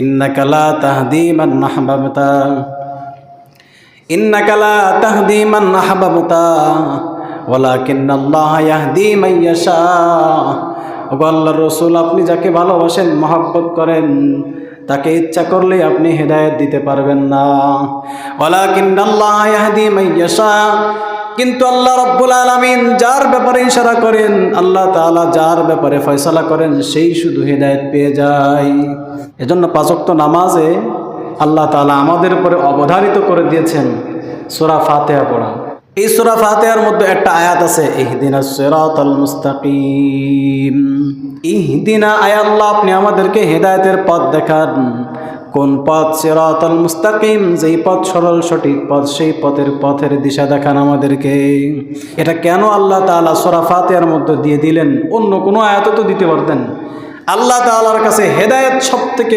ইন্নাকা লা তাহদি আহবাবতা। ইন্নাকা লা তাহদি আহবাবতা। ওয়ালাকিন আল্লাহ ইয়াহদি ইয়াশা। ওগো আল্লাহর রসুল, আপনি যাকে ভালোবাসেন, মহাব্বত করেন, তাকে ইচ্ছা করলে আপনি হেদায়েত দিতে পারবেন না। আল্লাহ কিন্তু আল্লাহ রব্বুল আলমিন যার ব্যাপারে ইশারা করেন, আল্লাহ তাআলা যার ব্যাপারে ফয়সালা করেন, সেই শুধু হেদায়েত পেয়ে যায়। এজন্য পাঁচক্ত নামাজে আল্লাহ তালা আমাদের উপরে অবধারিত করে দিয়েছেন সূরা ফাতিহা পড়া। এই সূরা ফাতিহার মধ্যে একটা আয়াত আছে ইহদিনাস সিরাতাল মুস্তাকিম। ইহদিনা, আয় আল্লাহ, আপনি আমাদেরকে হেদায়েতের পথ দেখান। কোন পথ? সিরাতাল মুস্তাকিম, যেই পথ সরল, সঠিক পথ, সেই পথের পথের দিশা দেখান আমাদেরকে। এটা কেন আল্লাহ তাআলা সূরা ফাতিহার মধ্যে দিয়ে দিলেন? অন্য কোনো আয়াত তো দিতে পারতেন। আল্লাহ তালার কাছে হেদায়ত সব থেকে